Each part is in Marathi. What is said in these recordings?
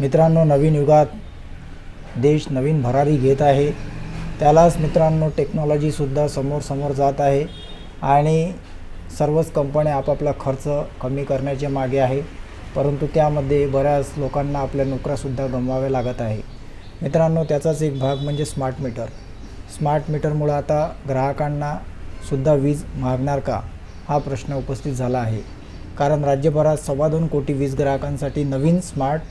मित्रांनो नवीन युगात देश नवीन भरारी घेत आहे. त्यालाच मित्रांनो टेक्नॉलॉजीसुद्धा समोर समोर जात आहे आणि सर्वच कंपन्या आपापला खर्च कमी करण्याच्या मागे आहे. परंतु त्यामध्ये बऱ्याच लोकांना आपल्या नोकऱ्यासुद्धा गमवाव्या लागत आहे. मित्रांनो त्याचाच एक भाग म्हणजे स्मार्ट मीटर स्मार्ट मीटरमुळं आता ग्राहकांना सुद्धा वीज मागणार का? हा प्रश्न उपस्थित झाला आहे. कारण राज्यभरात सव्वा दोन कोटी वीज ग्राहकांसाठी नवीन स्मार्ट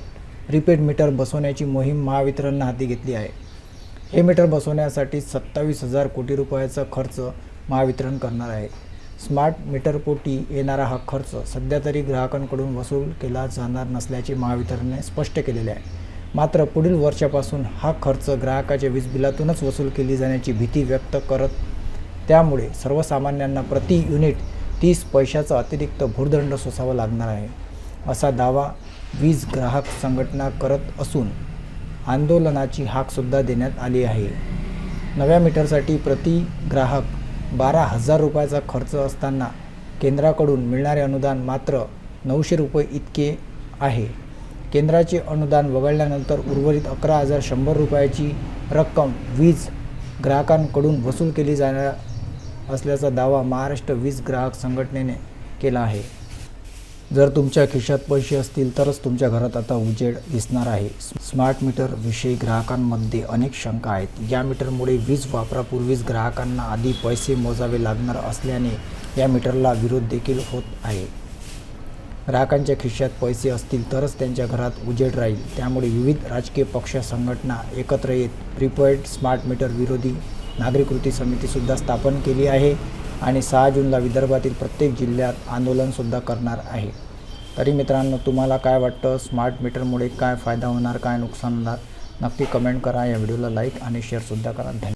रिपीट मीटर बसवण्याची मोहीम महावितरणनं हाती घेतली आहे. हे मीटर बसवण्यासाठी सत्तावीस हजार कोटी रुपयाचा खर्च महावितरण करणार आहे. स्मार्ट मीटरपोटी येणारा हा खर्च सध्या तरी ग्राहकांकडून वसूल केला जाणार नसल्याचे महावितरणने स्पष्ट केलेले आहे. मात्र पुढील वर्षापासून हा खर्च ग्राहकाच्या वीज बिलातूनच वसूल केली जाण्याची भीती व्यक्त करत त्यामुळे सर्वसामान्यांना प्रति युनिट तीस पैशाचा अतिरिक्त भूर्दंड सोसावा लागणार आहे असा दावा वीज ग्राहक संघटना करत असून आंदोलनाची हाकसुद्धा देण्यात आली आहे. नव्या मीटरसाठी प्रति ग्राहक बारा हजार रुपयाचा खर्च असताना केंद्राकडून मिळणारे अनुदान मात्र नऊशे रुपये इतके आहे. केंद्राचे अनुदान वगळल्यानंतर उर्वरित अकरा हजार शंभर रुपयाची रक्कम वीज ग्राहकांकडून वसूल केली जाणार असल्याचा दावा महाराष्ट्र वीज ग्राहक संघटनेने केला आहे. जर तुमच्या खिशात पैसे असतील तरच तुमच्या घरात आता उजेड दिसणार आहे. स्मार्ट मीटर विषयी ग्राहकांमध्ये अनेक शंका आहेत. या मीटरमुळे वीज वापरापूर्वीच ग्राहकांना आधी पैसे मोजावे लागणार असल्याने या मीटरला विरोध देखील होत आहे. ग्राहकांच्या खिशात पैसे असतील तरच त्यांच्या घरात उजेड राहील. त्यामुळे विविध राजकीय पक्ष संघटना एकत्र येत प्रिपेड स्मार्ट मीटर विरोधी नागरिक कृती समितीसुद्धा स्थापन केली आहे. आणि सहा जूनला विदर्भातील प्रत्येक जिल्ह्यात आंदोलनसुद्धा करणार आहे. तरी मित्रांनो तुम्हाला काय वाटतं? स्मार्ट मीटरमुळे काय फायदा होणार काय नुकसान होणार? नक्की कमेंट करा. या व्हिडिओला लाईक आणि शेअरसुद्धा करा. धन्यवाद.